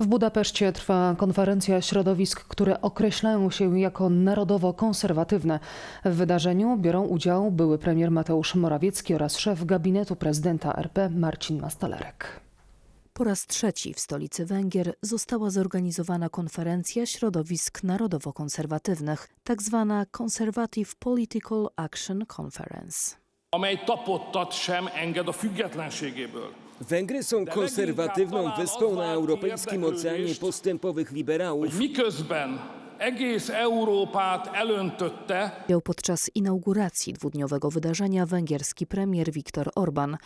W Budapeszcie trwa konferencja środowisk, które określają się jako narodowo-konserwatywne. W wydarzeniu biorą udział były premier Mateusz Morawiecki oraz szef gabinetu prezydenta RP Marcin Mastalerek. Po raz trzeci w stolicy Węgier została zorganizowana konferencja środowisk narodowo-konserwatywnych, tak zwana Conservative Political Action Conference. Amely tapottat sem enged a függetlenségéből. Węgry są konserwatywną wyspą na europejskim oceanie postępowych liberałów. Miközben egész Európát elöntötte, Miał podczas inauguracji dwudniowego wydarzenia węgierski premier Viktor Orban.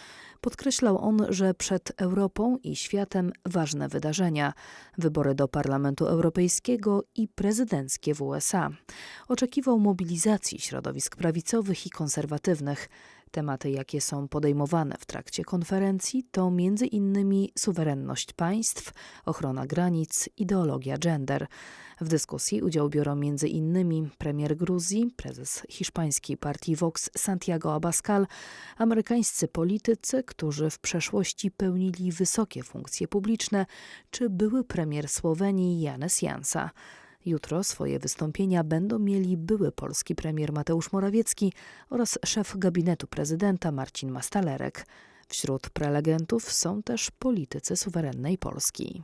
Podkreślał on, że przed Europą i światem ważne wydarzenia wybory do Parlamentu Europejskiego i prezydenckie w USA. Oczekiwał mobilizacji środowisk prawicowych i konserwatywnych. Tematy, jakie są podejmowane w trakcie konferencji, to innymi suwerenność państw, ochrona granic, ideologia gender. W dyskusji udział biorą innymi premier Gruzji, prezes hiszpańskiej partii Vox Santiago Abascal, amerykańscy politycy, którzy w przeszłości pełnili wysokie funkcje publiczne, czy były premier Słowenii Janes Jansa. Jutro swoje wystąpienia będą mieli były polski premier Mateusz Morawiecki oraz szef gabinetu prezydenta Marcin Mastalerek. Wśród prelegentów są też politycy suwerennej Polski.